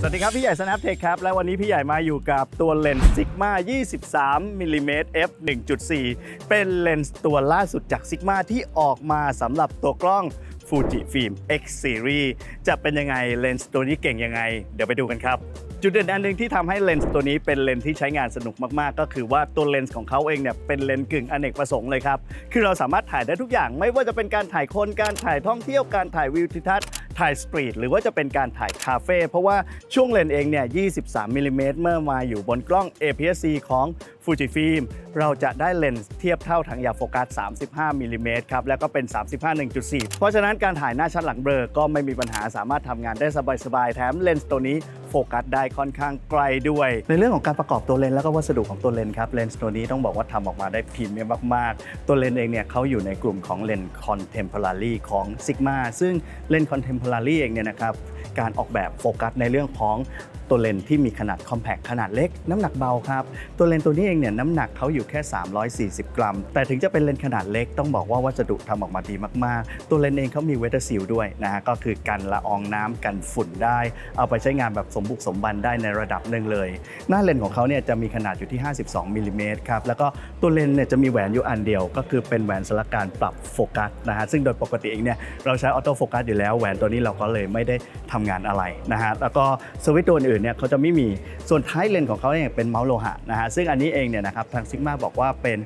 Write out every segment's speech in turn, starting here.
สวัสดีครับ พี่ใหญ่ Snaptech ครับ และวันนี้พี่ใหญ่มาอยู่กับตัวเลนส์ Sigma 23มิลลิเมตร f 1.4 เป็นเลนส์ตัวล่าสุดจาก Sigma ที่ออกมาสำหรับตัวกล้อง Fuji Film X Series จะเป็นยังไงเลนส์ตัวนี้เก่งยังไง เดี๋ยวไปดูกันครับจุดเด่นอันหนึ่งที่ทำให้เลนส์ตัวนี้เป็นเลนส์ที่ใช้งานสนุกมากๆ ก็คือว่าตัวเลนส์ของเขาเองเนี่ยเป็นเลนส์กึ่งอเนกประสงค์เลยครับ คือเราสามารถถ่ายได้ทุกอย่างไม่ว่าจะเป็นการถ่ายคน การถ่ายท่องเที่ยว การถ่ายวิวทิวทัศน์ ถ่ายสตรีทหรือว่าจะเป็นการถ่ายคาเฟ่เพราะว่าช่วงเลนเองเนี่ย 23มิลลิเมตรเมื่อมาอยู่บนกล้อง APS-C ของ Fujifilm เราจะได้เลนส์เทียบเท่าถังยาโฟกัส 35มิลลิเมตรครับ แล้วก็เป็น 35 1.4 เพราะฉะนั้นการถ่ายหน้าชัดหลังเบลอก็ไม่มีปัญหาสามารถทำงานได้สบายๆ แถมเลนส์ตัวนี้โฟกัสได้ค่อนข้างไกลด้วย ในเรื่องของการประกอบตัวเลนส์แล้วก็วัสดุของตัวเลนส์ครับเลนส์ตัวนี้ต้องบอกว่าทำออกมาได้พรีเมียมมาก ๆ ตัวเลนส์เองเนี่ยเขาอยู่ในกลุ่มของเลนส์ contemporary ของ Sigma ซึ่งเลนส์ contemporary เองเนี่ยนะครับการออกแบบโฟกัสในเรื่องของ ตัวเลนที่มีขนาด compact ขนาดเล็ก น้ำหนักเบาครับ ตัวเลนตัวนี้เองเนี่ยน้ำหนักเขาอยู่แค่ 340 กรัม แต่ถึงจะเป็นเลนขนาดเล็กต้องบอกว่าวัสดุทำออกมาดีมากๆ ตัวเลนเองเขามีเวทซิลด้วยนะฮะก็คือกันละอองน้ำกันฝุ่นได้ เอาไปใช้งานแบบสมบุกสมบันได้ในระดับหนึ่งเลย หน้าเลนของเขาเนี่ยจะมีขนาดอยู่ที่ 52มิลลิเมตรครับแล้วก็ตัวเลนเนี่ยจะมีแหวนอยู่อันเดียว ก็คือเป็นแหวนสำหรับการปรับโฟกัสนะฮะซึ่งโดยปกติเองเนี่ยเราใช้ออโต้โฟกัสอยู่แล้วแหวนตัวนี้เราก็เลยไม่ได้ทำงานอะไรนะฮะแล้วก็สวิตช์ตัวอื่นเนี่ยเขาจะไม่มี ส่วนท้ายเลนของเขาเนี่ยเป็นเมาส์โลหะนะฮะซึ่งอันนี้เองเนี่ยนะครับทางซิกมาบอกว่าเป็น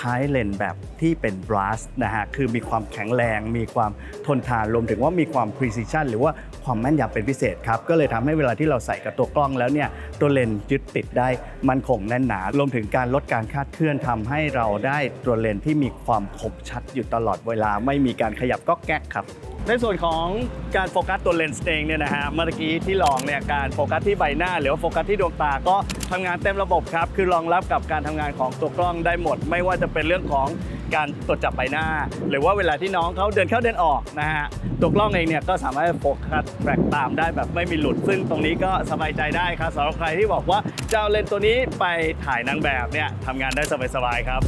ท้ายเลนแบบที่เป็นบรัสนะฮะคือมีความแข็งแรง มีความทนทานรวมถึงว่ามีความ precision หรือว่าความแม่นยำเป็นพิเศษครับ ก็เลยทำให้เวลาที่เราใส่กับตัวกล้องแล้วเนี่ยตัวเลนยึดติดได้มันคงแน่นหนารวมถึงการลดการคลาดเคลื่อนทำให้เราได้ตัวเลนที่มีความคมชัดอยู่ตลอดเวลาไม่มีการขยับก็แก๊กครับ ในส่วนของการโฟกัสตัวเลนส์เองเนี่ยนะฮะเมื่อกี้ที่ลองเนี่ยการโฟกัสที่ใบหน้า หรือว่าโฟกัสที่ดวงตาก็ทำงานเต็มระบบครับ คือรองรับกับการทำงานของตัวกล้องได้หมด ไม่ว่าจะเป็นเรื่องของการตรวจจับใบหน้า หรือว่าเวลาที่น้องเขาเดินเข้าเดินออกนะฮะตัวกล้องเองเนี่ยก็สามารถโฟกัสแทร็กตามได้แบบไม่มีหลุด ซึ่งตรงนี้ก็สบายใจได้ครับสำหรับใครที่บอกว่าจะเอาเลนส์ตัวนี้ไปถ่ายนางแบบเนี่ยทำงานได้สบายๆครับ